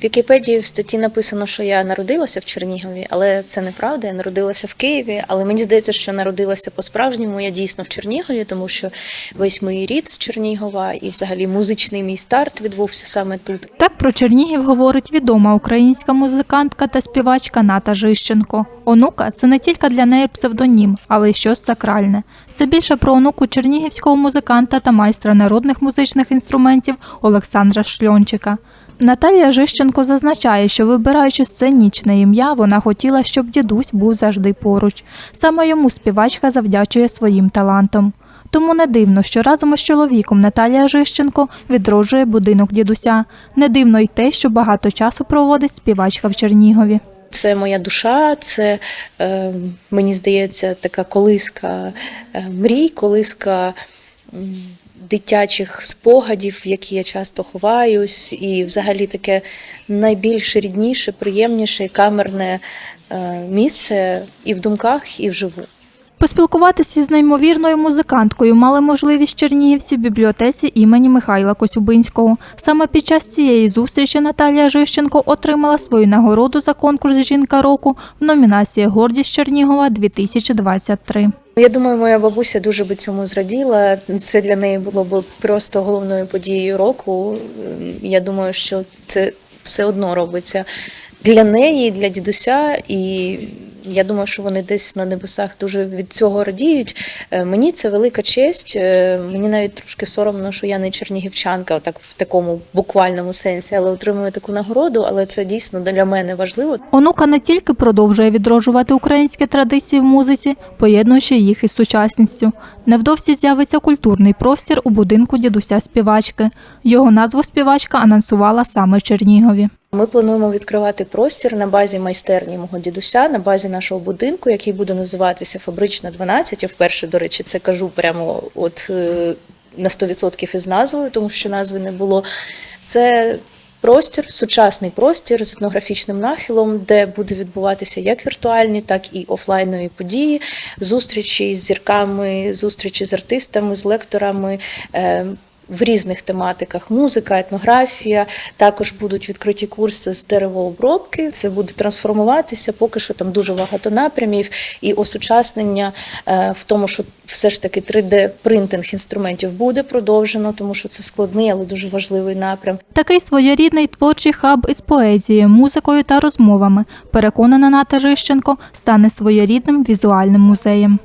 В Вікіпедії в статті написано, що я народилася в Чернігові, але це неправда. Я народилася в Києві. Але мені здається, що народилася по-справжньому. Я дійсно в Чернігові, тому що весь мій рід з Чернігова і взагалі музичний мій старт відбувся саме тут. Так про Чернігів говорить відома українська музикантка та співачка Ната Жищенко. Онука це не тільки для неї псевдонім, але й щось сакральне. Це більше про онуку чернігівського музиканта та майстра народних музичних інструментів Олександра Шльончика. Наталія Жищенко зазначає, що вибираючи сценічне ім'я, вона хотіла, щоб дідусь був завжди поруч. Саме йому співачка завдячує своїм талантом. Тому не дивно, що разом із чоловіком Наталія Жищенко відроджує будинок дідуся. Не дивно й те, що багато часу проводить співачка в Чернігові. Це моя душа, це е, мені здається така колиска е, мрій, колиска дитячих спогадів, в які я часто ховаюсь, і взагалі таке найбільш рідніше, приємніше і камерне е, місце і в думках, і вживу. Поспілкуватися з неймовірною музиканткою мали можливість чернігівці в бібліотеці імені Михайла Косюбинського. Саме під час цієї зустрічі Наталія Жищенко отримала свою нагороду за конкурс Жінка року в номінації Гордість Чернігова 2023. Я думаю, моя бабуся дуже би цьому зраділа. Це для неї було б просто головною подією року. Ем, Я думаю, що це все одно робиться для неї, для дідуся, і я думаю, що вони десь на небесах дуже від цього радіють. Е, Мені це велика честь. Е, Мені навіть трошки соромно, що я не чернігівчанка, отак в такому буквальному сенсі, але отримую таку нагороду. Але це дійсно для мене важливо. Онука не тільки продовжує відроджувати українські традиції в музиці, поєднуючи їх із сучасністю. Невдовзі з'явиться культурний простір у будинку дідуся співачки. Його назву співачка анонсувала саме в Чернігові. Ми плануємо відкривати простір на базі майстерні мого дідуся, на базі нашого будинку, який буде називатися Фабрична 12. Я вперше, до речі, це кажу прямо от е, на 100% із назвою, тому що назви не було. Це простір, сучасний простір з етнографічним нахилом, де буде відбуватися як віртуальні, так і офлайнові події, зустрічі з зірками, зустрічі з артистами, з лекторами. В різних тематиках музика, етнографія. Також будуть відкриті курси з деревообробки. Це буде трансформуватися. Поки що там дуже багато напрямів і осучаснення е, в тому, що все ж таки 3D принтинг інструментів буде продовжено, тому що це складний, але дуже важливий напрям. Такий своєрідний творчий хаб із поезією, музикою та розмовами, переконана Ната Жищенко, стане своєрідним візуальним музеєм.